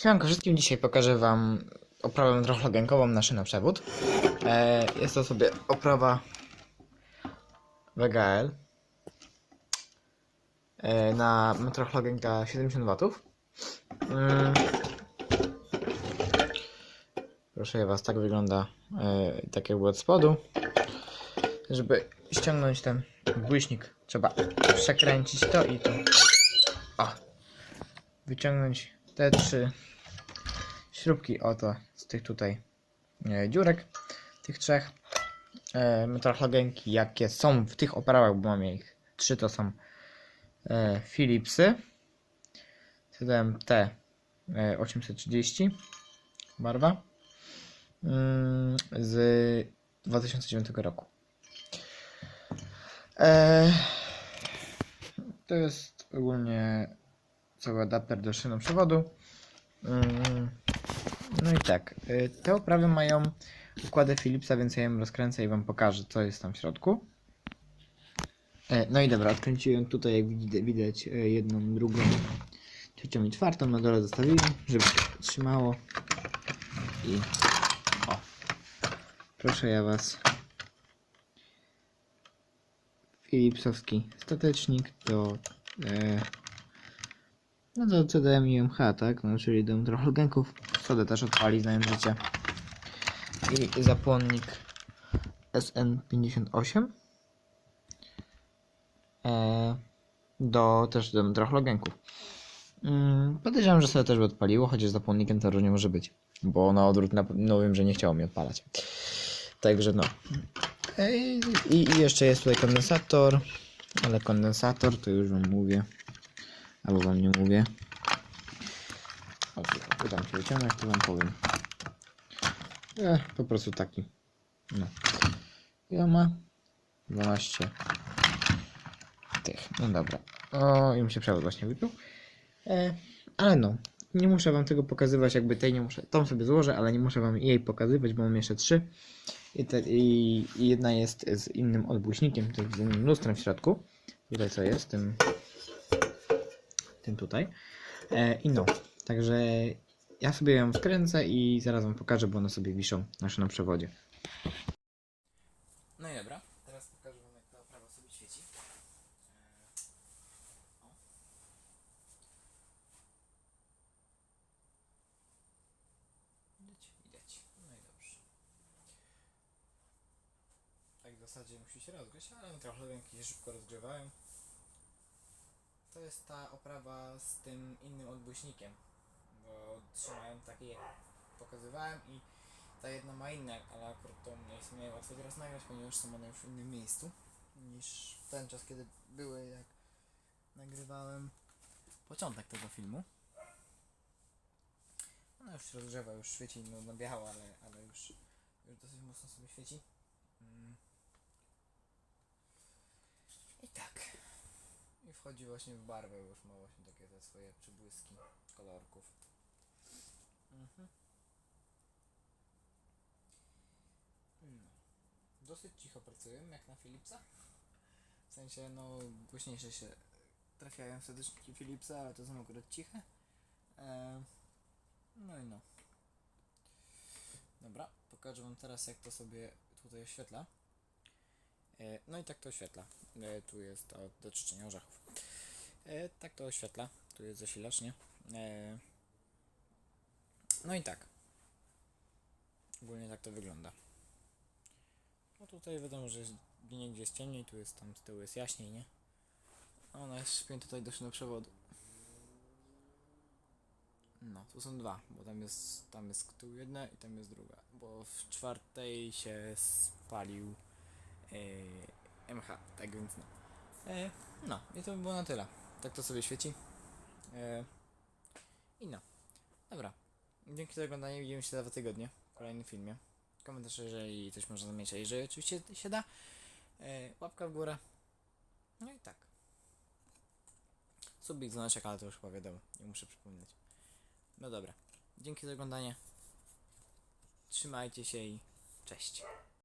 Siemanko wszystkim, dzisiaj pokażę wam oprawę metroflogenkową na szynoprzewód. E, jest to sobie oprawa VGL e, na metroflogenka 70 W. Mm. Proszę was, tak wygląda e, tak jakby od spodu. Żeby ściągnąć ten błyśnik trzeba przekręcić to i to. O. Wyciągnąć te trzy śrubki oto z tych tutaj e, dziurek, tych trzech e, metroflogenki, jakie są w tych oprawach, bo mam ich trzy, to są e, Philipsy CDMT e, 830 barwa mm, z 2009 roku. To jest ogólnie cały adapter do szynoprzewodu. Mm, No i tak, y, te oprawy mają układy Philipsa, więc ja ją rozkręcę i wam pokażę, co jest tam w środku. E, No i dobra, odkręciłem tutaj, jak widać, e, jedną, drugą, trzecią i czwartą. Na dole zostawiłem, żeby się trzymało. I o, proszę ja was. Philipsowski statecznik do e, no do CDM i MH, tak? No, czyli do metroflogenków. Sodę też odpali, znając życie. I zapłonnik SN58 e, do też do metroflogenków. Mm, podejrzewam, że sobie też by odpaliło, chociaż zapłonnikiem to różnie może być. Bo na odwrót na, no wiem, że nie chciało mi odpalać. Także no. E, I, I jeszcze jest tutaj kondensator, ale kondensator to już wam mówię. Albo wam nie mówię. O, pytam się wyciągnąć, to wam powiem. E, po prostu taki. No. Ja ma 12 tych. No dobra. O, i mi się przewód właśnie wypił. E, ale no. Nie muszę wam tego pokazywać, jakby tej nie muszę. Tą sobie złożę, ale nie muszę wam jej pokazywać, bo mam jeszcze trzy. I, te, i, i jedna jest z innym jest z innym lustrem w środku. Tutaj co jest, tym tym tutaj. E, I no, także ja sobie ją skręcę i zaraz wam pokażę, bo one sobie wiszą na przewodzie. No i dobra, teraz pokażę wam jak ta oprawa sobie świeci. E, o. Widać? Widać. No i dobrze. Tak w zasadzie musi się rozgrzeć, ale trochę ręki szybko rozgrzewają. To jest ta oprawa z tym innym odbłyśnikiem, bo trzymają takie jak pokazywałem i ta jedna ma inne, ale akurat to nie jest mniej łatwo teraz nagrać, ponieważ są one już w innym miejscu niż ten czas, kiedy były jak nagrywałem początek tego filmu. Ona już się rozgrzewa, już świeci no, na biało, ale, ale już, już dosyć mocno sobie świeci. Mm. I tak. I wchodzi właśnie w barwę, już ma właśnie takie te swoje przybłyski kolorków. Mhm. No. Dosyć cicho pracuję, jak na Philipsa. W sensie, no, głośniejsze się trafiają serdeczniki Philipsa, ale to są akurat ciche. Eee, no i no. Dobra, pokażę wam teraz jak to sobie tutaj oświetla. E, No i tak to oświetla. E, Tu jest to do czyszczenia orzechów. E, Tak to oświetla. Tu jest zasilacz, nie? No i tak. Ogólnie tak to wygląda. No tutaj wiadomo, że jest gdzie jest ciemniej, tu jest tam z tyłu jest jaśniej, nie? Ona jest szpięta tutaj do przewodu. No, tu są dwa, bo tam jest, tam jest tył jedna i tam jest druga, bo w czwartej się spalił e, MH, tak więc no. E, no, i to by było na tyle. Tak to sobie świeci. E, I no. Dobra. Dzięki za oglądanie. Widzimy się za dwa tygodnie w kolejnym filmie. Komentarz, jeżeli coś można zamieć, jeżeli oczywiście się da. Łapka w górę. No i tak. Subik, dzwoneczek, ale to już chyba. Nie muszę przypominać. No dobra. Dzięki za oglądanie. Trzymajcie się i cześć.